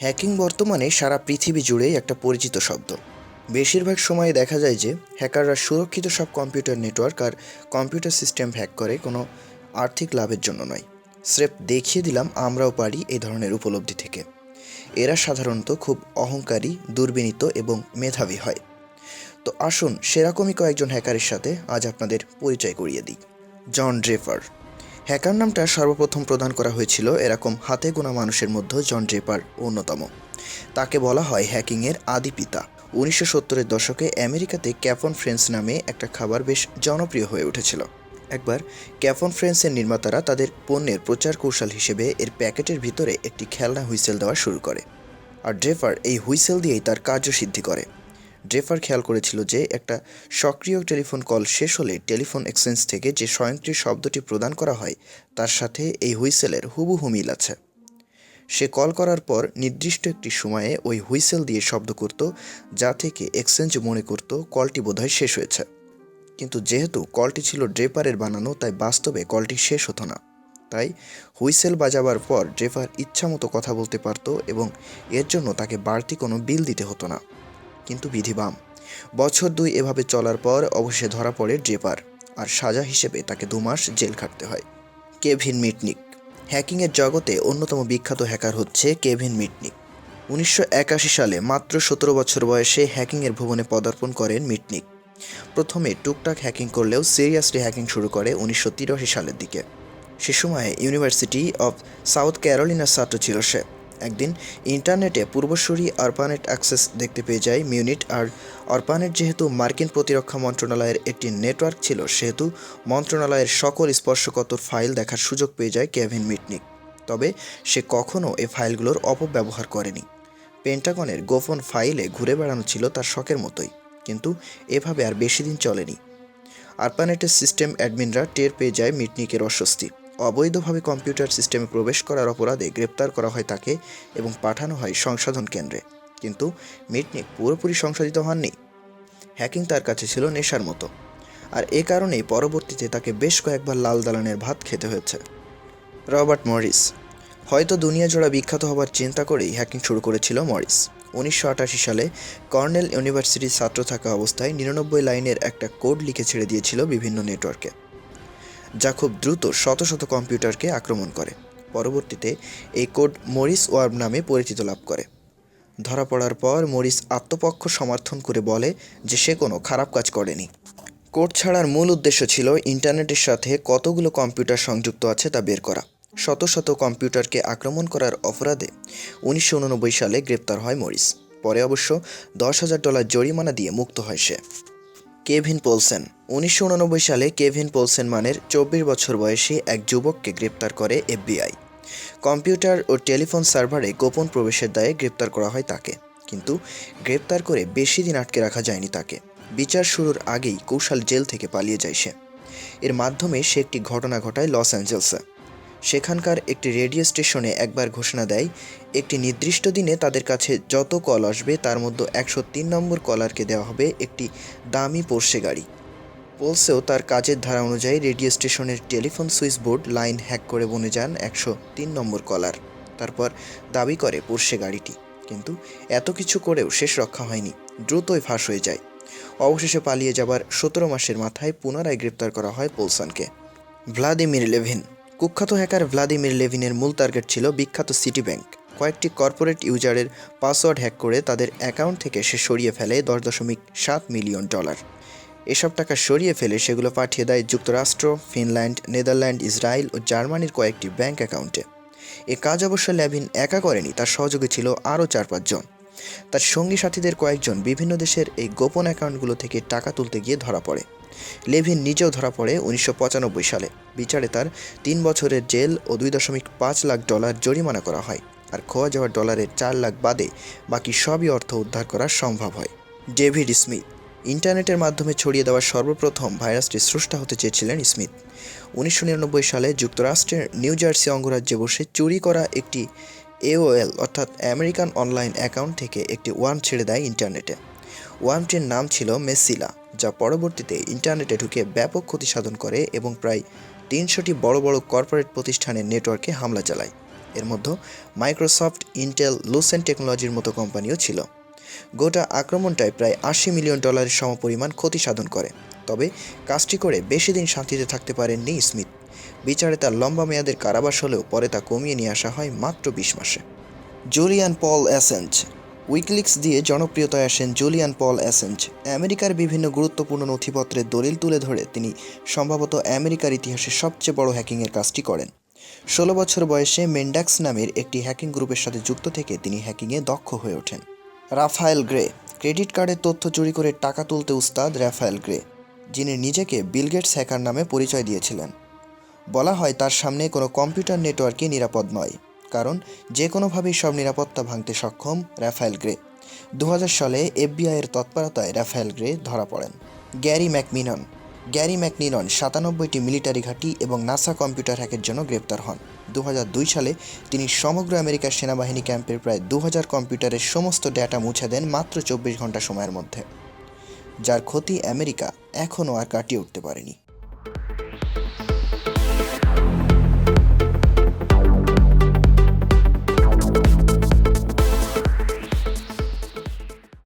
Hacking বর্তমানে সারা পৃথিবী জুড়েই একটা পরিচিত শব্দ। বেশিরভাগ সময়ে দেখা যায় যে, হ্যাকাররা সুরক্ষিত সব কম্পিউটার নেটওয়ার্ক আর কম্পিউটার সিস্টেম হ্যাক করে কোনো আর্থিক লাভের জন্য নয়। স্রেফ দেখিয়ে দিলাম, আমরাও পারি এই ধরনের উপলব্ধি থেকে। এরা সাধারণত খুব অহংকারী, দুর্বিনীত এবং মেধাবী হয়। তো আসুন সেরকমই কয়েকজন হ্যাকারের সাথে আজ আপনাদের পরিচয় করিয়ে দিই। জন ড্রেফার। হ্যাকার নামটা সর্বপ্রথম প্রদান করা হয়েছিল এরকম হাতে গোনা মানুষের মধ্যে জন ড্রেপার অন্যতম। তাকে বলা হয় হ্যাকিংয়ের আদি পিতা। উনিশশো সত্তরের দশকে আমেরিকাতে ক্যাফন ফ্রেন্স নামে একটা খাবার বেশ জনপ্রিয় হয়ে উঠেছিল। একবার ক্যাফন ফ্রেন্সের নির্মাতারা তাদের পণ্যের প্রচার কৌশল হিসেবে এর প্যাকেটের ভিতরে একটি খেলনা হুইসেল দেওয়া শুরু করে। আর ড্রেফার এই হুইসেল দিয়েই তার কার্যসিদ্ধি করে। ড্রেফার খেয়াল করেছিল যে একটা সক্রিয় টেলিফোন কল শেষ হলে টেলিফোন এক্সচেঞ্জ থেকে যে স্বয়ংক্রিয় শব্দটি প্রদান করা হয়, তার সাথে এই হুইসেলের হুবহু মিল আছে। সে কল করার পর নির্দিষ্ট একটি সময়ে ওই হুইসেল দিয়ে শব্দ করত, যা থেকে এক্সচেঞ্জ মনে করত কলটি বোধহয় শেষ হয়েছে। কিন্তু যেহেতু কলটি ছিল ড্রেপারের বানানো, তাই বাস্তবে কলটি শেষ হতো না। তাই হুইসেল বাজাবার পর ড্রেপার ইচ্ছামতো কথা বলতে পারত এবং এর জন্য তাকে বাড়তি কোনো বিল দিতে হতো না। কিন্তু বিধিবাম। বছর দুই এভাবে চলার পর অবশ্যই ধরা পড়ে ড্রেপার, আর সাজা হিসেবে তাকে দু মাস জেল খাটতে হয়। কেভিন মিটনিক। হ্যাকিংয়ের জগতে অন্যতম বিখ্যাত হ্যাকার হচ্ছে কেভিন মিটনিক। উনিশশো একাশি সালে মাত্র সতেরো বছর বয়সে হ্যাকিংয়ের ভুবনে পদার্পণ করেন মিটনিক। প্রথমে টুকটাক হ্যাকিং করলেও সিরিয়াসলি হ্যাকিং শুরু করে উনিশশো তিরাশি সালের দিকে। সে সময়ে ইউনিভার্সিটি অফ সাউথ ক্যারোলিনার ছাত্র ছিল সে। একদিন ইন্টারনেটে পূর্বসূরি অরপানেট অ্যাক্সেস দেখতে পেয়ে যায় মিউনিট। আর অরপানেট যেহেতু মার্কিন প্রতিরক্ষা মন্ত্রণালয়ের একটি নেটওয়ার্ক ছিল, সেহেতু মন্ত্রণালয়ের সকল স্পর্শকাতর ফাইল দেখার সুযোগ পেয়ে যায় কেভিন মিটনিক। তবে সে কখনও এই ফাইলগুলোর অপব্যবহার করেনি। পেন্টাগনের গোপন ফাইলে ঘুরে বেড়ানো ছিল তার শখের মতোই, কিন্তু এভাবে আর বেশি দিন চলেনি। আরপানেটের সিস্টেম অ্যাডমিনরা টের পেয়ে যায় মিটনিকের অস্বস্তি। অবৈধভাবে কম্পিউটার সিস্টেমে প্রবেশ করার অপরাধে গ্রেপ্তার করা হয় তাকে এবং পাঠানো হয় সংশোধন কেন্দ্রে। কিন্তু মিটনিক পুরোপুরি সংশোধিত হননি। হ্যাকিং তার কাছে ছিল নেশার মতো। আর এ কারণেই পরবর্তীতে তাকে বেশ কয়েকবার লাল দালানের ভাত খেতে হয়েছে। Robert Morris. হয়তো দুনিয়া জোড়া বিখ্যাত হবার চিন্তা করেই হ্যাকিং শুরু করেছিল মরিস। উনিশশো আটাশি সালে কর্নেল ইউনিভার্সিটির ছাত্র থাকা অবস্থায় নিরানব্বই লাইনের একটা কোড লিখে ছেড়ে দিয়েছিল বিভিন্ন নেটওয়ার্কে। যা খুব দ্রুত শত শত কম্পিউটারকে আক্রমণ করে। পরবর্তীতে এই কোড মরিস ওয়ার্ম নামে পরিচিত লাভ করে। ধরা পড়ার পর মরিস আত্মপক্ষ সমর্থন করে বলে যে সে কোনো খারাপ কাজ করেনি। কোড ছাড়ার মূল উদ্দেশ্য ছিল ইন্টারনেটের সাথে কতগুলো কম্পিউটার সংযুক্ত আছে তা বের করা। শত শত কম্পিউটারকে আক্রমণ করার অপরাধে উনিশশো উননব্বই সালে গ্রেপ্তার হয় মরিস। পরে অবশ্য দশ হাজার ডলার জরিমানা দিয়ে মুক্ত হয় সে। কেভিন পোলসেন। উনিশশো উননব্বই সালে কেভিন পোলসেন মানের চব্বিশ বছর বয়সী এক যুবককে গ্রেপ্তার করে এফবিআই। কম্পিউটার ও টেলিফোন সার্ভারে গোপন প্রবেশের দায়ে গ্রেপ্তার করা হয় তাকে। কিন্তু গ্রেপ্তার করে বেশি দিন আটকে রাখা যায়নি তাকে। বিচার শুরুর আগেই কৌশল জেল থেকে পালিয়ে যায় সে। এর মাধ্যমে সে একটি ঘটনা ঘটায় লস অ্যাঞ্জেলসে। সেখানকার একটি রেডিও স্টেশনে একবার ঘোষণা দেয়, একটি নির্দিষ্ট দিনে তাদের কাছে যত কল আসবে তার মধ্যে একশো তিন নম্বর কলারকে দেওয়া হবে একটি দামি পোর্শে গাড়ি। পোলসেও তার কাজের ধারা অনুযায়ী রেডিও স্টেশনের telephone switch board line hack করে বনে যান একশো তিন নম্বর কলার। তারপর দাবি করে পোর্শে গাড়িটি। কিন্তু এত কিছু করেও শেষ রক্ষা হয়নি, দ্রুতই ফাঁস হয়ে যায়। অবশেষে পালিয়ে যাবার সতেরো মাসের মাথায় পুনরায় গ্রেপ্তার করা হয় পোলসনকে ভ্লাদিমির লেভিন কুখ্যাত হ্যাকার ভ্লাদিমির লেভিনের মূল টার্গেট ছিল বিখ্যাত সিটি ব্যাংক। কয়েকটি কর্পোরেট ইউজারের পাসওয়ার্ড হ্যাক করে তাদের অ্যাকাউন্ট থেকে সে সরিয়ে ফেলে দশ দশমিক সাত মিলিয়ন ডলার। এসব টাকা সরিয়ে ফেলে সেগুলো পাঠিয়ে দেয় যুক্তরাষ্ট্র, ফিনল্যান্ড, নেদারল্যান্ড, ইসরায়েল ও জার্মানির কয়েকটি ব্যাংক অ্যাকাউন্টে। এ কাজ অবশ্য ল্যাভিন একা করেনি, তার সহযোগী ছিল আরও চার পাঁচজন। তার সঙ্গী সাথীদের কয়েকজন বিভিন্ন দেশের এই গোপন অ্যাকাউন্টগুলো থেকে টাকা তুলতে গিয়ে ধরা পড়ে। লেভিন নিজেও ধরা পড়ে উনিশশো পঁচানব্বই সালে। বিচারে তার তিন বছরের জেল ও দুই দশমিক পাঁচ লাখ ডলার জরিমানা করা হয় আর খোয়া যাওয়া ডলারের চার লাখ বাদে বাকি সবই অর্থ উদ্ধার করা সম্ভব হয়। David Smith. ইন্টারনেটের মাধ্যমে ছড়িয়ে দেওয়া সর্বপ্রথম ভাইরাসটি স্রষ্টা হতে চেয়েছিলেন স্মিথ। উনিশশো নিরানব্বই সালে যুক্তরাষ্ট্রের নিউ জার্সি অঙ্গরাজ্যে বসে চুরি করা একটি এওএল অর্থাৎ আমেরিকান অনলাইন অ্যাকাউন্ট থেকে একটি ওয়ার্ম ছেড়ে দেয় ইন্টারনেটে। ওয়ার্মটির নাম ছিল মেসিলা, যা পরবর্তীতে ইন্টারনেটে ঢুকে ব্যাপক ক্ষতি সাধন করে এবং প্রায় তিনশোটি বড় বড় কর্পোরেট প্রতিষ্ঠানের নেটওয়ার্কে হামলা চালায়। এর মধ্যে মাইক্রোসফট, ইন্টেল লুসেন্ট টেকনোলজির মতো কোম্পানিও ছিল। গোটা আক্রমণটায় প্রায় আশি মিলিয়ন ডলারের সমপরিমাণ ক্ষতি সাধন করে। তবে কাজটি করে বেশি দিন শান্তিতে থাকতে পারেননি স্মিথ। বিচারে তার লম্বা মেয়াদের কারাবাস হলেও পরে তা কমিয়ে নিয়ে আসা হয় মাত্র বিশ মাসে। জুলিয়ান পল অ্যাসেঞ্জ। উইকলিক্স দিয়ে জনপ্রিয়তায় আসেন জুলিয়ান পল অ্যাসেঞ্জ। আমেরিকার বিভিন্ন গুরুত্বপূর্ণ নথিপত্রের দলিল তুলে ধরে তিনি সম্ভবত আমেরিকার ইতিহাসে সবচেয়ে বড় হ্যাকিংয়ের কাজটি করেন। ষোলো বছর বয়সে মেন্ডাক্স নামের একটি হ্যাকিং গ্রুপের সাথে যুক্ত থেকে তিনি হ্যাকিংয়ে দক্ষ হয়ে ওঠেন। Rafael grey. ক্রেডিট কার্ডের তথ্য চুরি করে টাকা তুলতে উস্তাদ রাফায়েল গ্রে, যিনি নিজেকে বিলগেটস হ্যাকার নামে পরিচয় দিয়েছিলেন। বলা হয়, তার সামনে কোনো কম্পিউটার নেটওয়ার্কই নিরাপদ নয়, কারণ যে কোনোভাবেই সব নিরাপত্তা ভাঙতে সক্ষম রাফায়েল গ্রে। দু হাজার সালে এফবিআইয়ের তৎপরতায় রাফায়েল গ্রে ধরা পড়েন। গ্যারি ম্যাকমিনন গ্যারি ম্যাকনিরন সাতানব্বইটি মিলিটারি ঘাঁটি এবং নাসা কম্পিউটার হ্যাকের জন্য গ্রেপ্তার হন। দু হাজার দুই সালে তিনি সমগ্র আমেরিকার সেনাবাহিনী ক্যাম্পের প্রায় দু হাজার কম্পিউটারের সমস্ত ডেটা মুছে দেন মাত্র চব্বিশ ঘণ্টা সময়ের মধ্যে, যার ক্ষতি আমেরিকা এখনও আর কাটিয়ে উঠতে পারেনি।